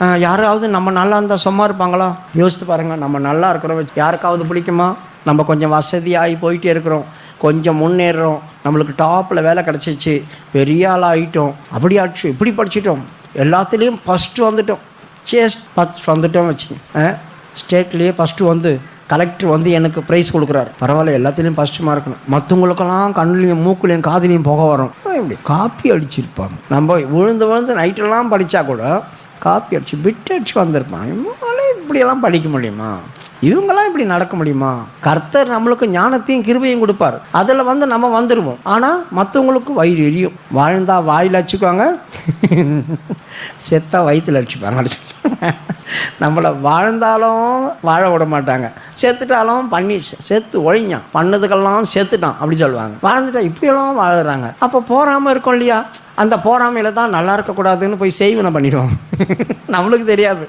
யாராவது நம்ம நல்லா இருந்தால் சும்மா இருப்பாங்களா? யோசித்து பாருங்கள் நம்ம நல்லா இருக்கிறோம் யாருக்காவது பிடிக்குமா? நம்ம கொஞ்சம் வசதியாகி போயிட்டே இருக்கிறோம். கொஞ்சம் முன்னேறோம். நம்மளுக்கு டாப்பில் வேலை கிடச்சிச்சு. பெரிய ஆள் ஆகிட்டோம் அப்படி ஆச்சு இப்படி படிச்சிட்டோம். எல்லாத்துலேயும் ஃபஸ்ட்டு வந்துட்டோம். சேஸ் ஃபஸ்ட் வந்துட்டோம் வச்சுங்க. ஸ்டேட்லேயே ஃபஸ்ட்டு வந்து கலெக்டர் வந்து எனக்கு ப்ரைஸ் கொடுக்குறாரு. பரவாயில்ல எல்லாத்துலேயும் ஃபஸ்ட்டுமா இருக்கணும் மற்றவங்களுக்கெல்லாம் கண்ணுலையும் மூக்குலையும் காதுலையும் புகை வரும். இப்படி காப்பி அடிச்சிருப்பாங்க. நம்ம விழுந்து விழுந்து நைட்டெல்லாம் படித்தா கூட காப்பி அடிச்சு பிட் அடிச்சு வந்திருப்பான். இவங்களாம் இப்படியெல்லாம் படிக்க முடியுமா? இவங்கெல்லாம் இப்படி நடக்க முடியுமா? கர்த்தர் நம்மளுக்கு ஞானத்தையும் கிருபையும் கொடுப்பார். அதில் வந்து நம்ம வந்துடுவோம் ஆனால் மற்றவங்களுக்கு வயிறு எரியும். வாழ்ந்தா வாயில் அடிச்சுக்குவாங்க. செத்தா வயிற்றுல அடிச்சுப்பாங்க அடிச்சு நம்மளை வாழ்ந்தாலும் வாழ விட மாட்டாங்க. செத்துட்டாலும் பண்ணி செத்து ஒழிஞ்சான். பண்ணதுக்கெல்லாம் செத்துட்டான் அப்படி சொல்லுவாங்க. வாழ்ந்துட்டா இப்படியெல்லாம் வாழுறாங்க. அப்போ போகாமல் இருக்கோம் இல்லையா? அந்த போறாமையில தான் நல்லா இருக்கக்கூடாதுன்னு போய் செய்வனை பண்ணிடுவோம். நம்மளுக்கு தெரியாது.